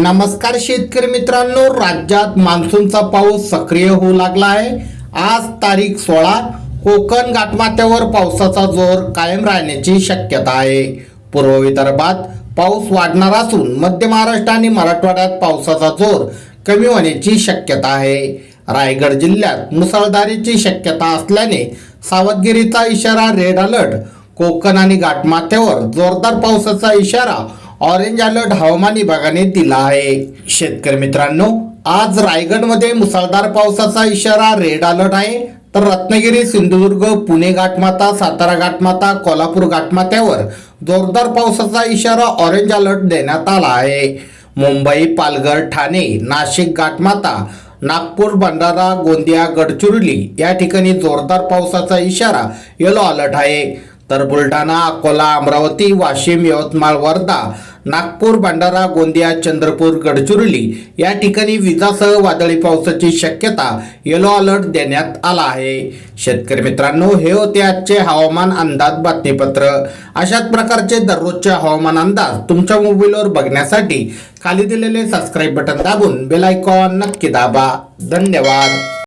नमस्कार शेतकरी मित्रांनो राज्यात मान्सूनचा पाऊस सक्रिय होऊ लागला आहे. आज तारीख सोळा. कोकण गाठमाथ्यावर पावसाचा जोर कायम राहण्याची शक्यता आहे. पूर्व विदर्भात पाऊस वाढणार असून मध्य महाराष्ट्र आणि मराठवाड्यात पावसाचा जोर कमी होण्याची शक्यता आहे. रायगड जिल्ह्यात मुसळधारीची शक्यता असल्याने सावधगिरीचा इशारा रेड अलर्ट कोकण आणि गाठमाथ्यावर जोरदार पावसाचा इशारा ऑरेंज अलर्ट हवामान विभागाने दिला आहे. शेतकरी मित्रांनो आज रायगडमध्ये मुसळधार पावसाचा इशारा रेड अलर्ट आहे. तर रत्नागिरी सिंधुदुर्ग पुणे घाटमाता सातारा घाटमाता कोल्हापूर घाटमात्यावर जोरदार पावसाचा इशारा ऑरेंज अलर्ट देण्यात आला आहे. मुंबई पालघर ठाणे नाशिक घाटमाता नागपूर भंडारा गोंदिया गडचिरोली या ठिकाणी जोरदार पावसाचा इशारा येलो अलर्ट आहे. तर बुलढाणा अकोला अमरावती वाशिम यवतमाळ वर्धा नागपूर भंडारा गोंदिया चंद्रपूर गडचिरोली या ठिकाणी विजासह वादळी पावसाची शक्यता येलो अलर्ट देण्यात आला आहे. शेतकरी मित्रांनो हे होते आजचे हवामान अंदाज बातमीपत्र. अशाच प्रकारचे दररोजचे हवामान अंदाज तुमच्या मोबाईलवर बघण्यासाठी खाली दिलेले सबस्क्राईब बटन दाबून बेल आयकॉन नक्की दाबा. धन्यवाद.